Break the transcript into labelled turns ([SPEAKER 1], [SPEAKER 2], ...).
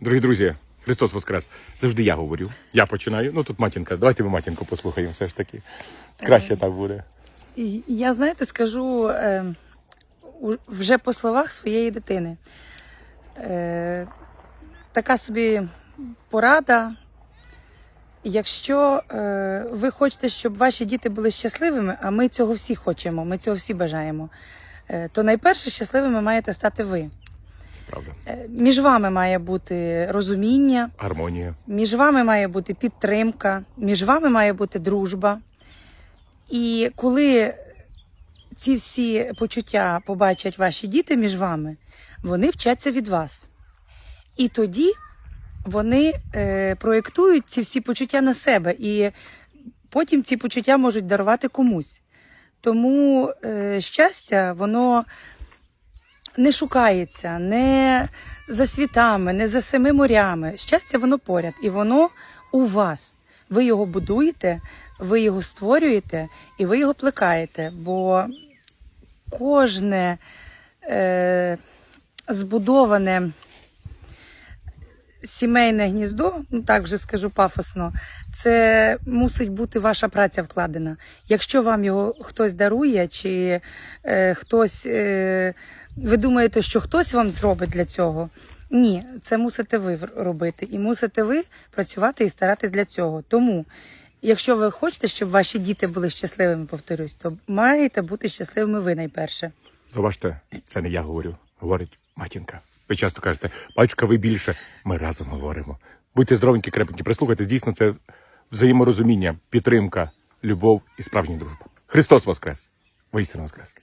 [SPEAKER 1] Дорогі друзі, Христос Воскрес. Завжди я говорю. Я починаю. Ну тут матінка. Давайте ми матінку послухаємо все ж таки. Краще так буде.
[SPEAKER 2] Я, знаєте, скажу е, вже по словах своєї дитини. Е, така собі порада. Якщо е, ви хочете, щоб ваші діти були щасливими, а ми цього всі хочемо, ми цього всі бажаємо, е, то найперше щасливими маєте стати ви.
[SPEAKER 1] Правда.
[SPEAKER 2] Е, між вами має бути розуміння,
[SPEAKER 1] Гармонія.
[SPEAKER 2] між вами має бути підтримка, між вами має бути дружба. І коли ці всі почуття побачать ваші діти між вами, вони вчаться від вас. І тоді вони е, проєктують ці всі почуття на себе, і потім ці почуття можуть дарувати комусь. Тому е, щастя, воно не шукається, не за світами, не за семи морями. Щастя, воно поряд, і воно у вас. Ви його будуєте, ви його створюєте і ви його плекаєте. Бо кожне е, збудоване сімейне гніздо, ну так вже скажу пафосно, це мусить бути ваша праця вкладена. Якщо вам його хтось дарує, чи е, хтось, е, ви думаєте, що хтось вам зробить для цього. Ні, це мусите ви робити. І мусите ви працювати і старатись для цього. Тому, якщо ви хочете, щоб ваші діти були щасливими, повторюсь, то маєте бути щасливими ви найперше.
[SPEAKER 1] Зауважте, це не я говорю, говорить матінка. Ви часто кажете, батюшка, ви більше. Ми разом говоримо. Будьте здоровенькі, крепенькі, прислухайтесь. Дійсно, це взаєморозуміння, підтримка, любов і справжня дружба. Христос Воскрес! Воістину Воскрес!